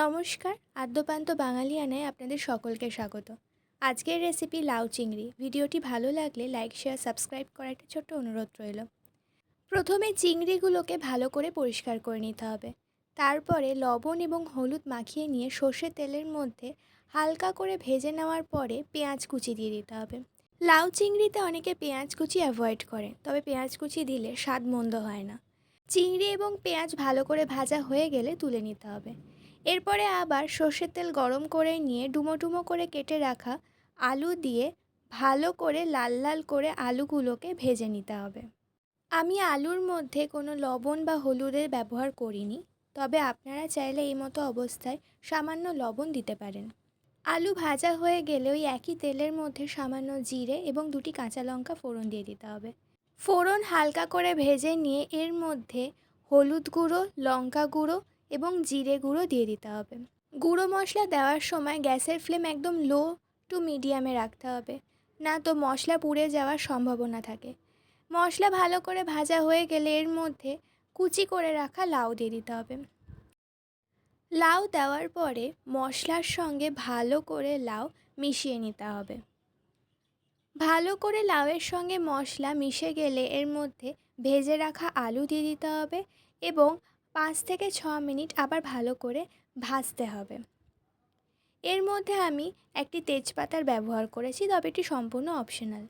নমস্কার, আদ্যপান্ত বাঙালিয়ানায় আপনাদের সকলকে স্বাগত। আজকের রেসিপি লাউ চিংড়ি। ভিডিওটি ভালো লাগলে লাইক, শেয়ার, সাবস্ক্রাইব করার একটা ছোট্ট অনুরোধ রইল। প্রথমে চিংড়িগুলোকে ভালো করে পরিষ্কার করে নিতে হবে। তারপরে লবণ এবং হলুদ মাখিয়ে নিয়ে সর্ষে তেলের মধ্যে হালকা করে ভেজে নেওয়ার পরে পেঁয়াজ কুচি দিয়ে দিতে হবে। লাউ চিংড়িতে অনেকে পেঁয়াজ কুচি অ্যাভয়েড করে, তবে পেঁয়াজ কুচি দিলে স্বাদ মন্দ হয় না। চিংড়ি এবং পেঁয়াজ ভালো করে ভাজা হয়ে গেলে তুলে নিতে হবে। এরপরে আবার সর্ষের তেল গরম করে নিয়ে ডুমো ডুমো করে কেটে রাখা আলু দিয়ে ভালো করে লাল লাল করে আলুগুলোকে ভেজে নিতে হবে। আমি আলুর মধ্যে কোনো লবণ বা হলুদের ব্যবহার করিনি, তবে আপনারা চাইলে এই মতো অবস্থায় সামান্য লবণ দিতে পারেন। আলু ভাজা হয়ে গেলে ওই একই তেলের মধ্যে সামান্য জিরে এবং দুটি কাঁচা লঙ্কা ফোড়ন দিয়ে দিতে হবে। ফোড়ন হালকা করে ভেজে নিয়ে এর মধ্যে হলুদ গুঁড়ো, লঙ্কা গুঁড়ো এবং জিরে গুঁড়ো দিয়ে দিতে হবে। গুঁড়ো মশলা দেওয়ার সময় গ্যাসের ফ্লেম একদম লো টু মিডিয়ামে রাখতে হবে, না তো মশলা পুড়ে যাওয়ার সম্ভাবনা থাকে। মশলা ভালো করে ভাজা হয়ে গেলে এর মধ্যে কুচি করে রাখা লাউ দিয়ে দিতে হবে। লাউ দেওয়ার পরে মশলার সঙ্গে ভালো করে লাউ মিশিয়ে নিতে হবে। ভালো করে লাউয়ের সঙ্গে মশলা মিশে গেলে এর মধ্যে ভেজে রাখা আলু দিয়ে দিতে হবে এবং পাঁচ থেকে ছ মিনিট আবার ভালো করে ভাজতে হবে। এর মধ্যে আমি একটি তেজপাতার ব্যবহার করেছি, তবে এটি সম্পূর্ণ অপশনাল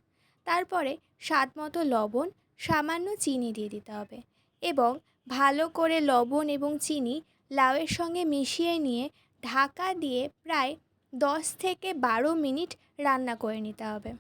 তারপরে স্বাদ মতো লবণ, সামান্য চিনি দিয়ে দিতে হবে এবং ভালো করে লবণ এবং চিনি লাউয়ের সঙ্গে মিশিয়ে নিয়ে ঢাকা দিয়ে প্রায় দশ থেকে বারো মিনিট রান্না করে নিতে হবে।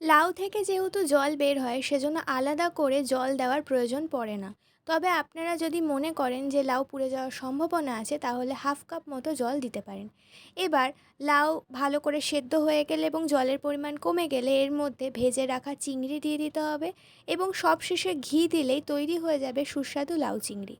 লাউ থেকে যেহেতু জল বের হয়, সেজন্য আলাদা করে জল দেওয়ার প্রয়োজন পড়ে না। তবে আপনারা যদি মনে করেন যে লাউ পুড়ে যাওয়ার সম্ভাবনা আছে, তাহলে হাফ কাপ মতো জল দিতে পারেন। এবার লাউ ভালো করে সেদ্ধ হয়ে গেলে এবং জলের পরিমাণ কমে গেলে এর মধ্যে ভেজে রাখা চিংড়ি দিয়ে দিতে হবে এবং সবশেষে ঘি দিলেই তৈরি হয়ে যাবে সুস্বাদু লাউ চিংড়ি।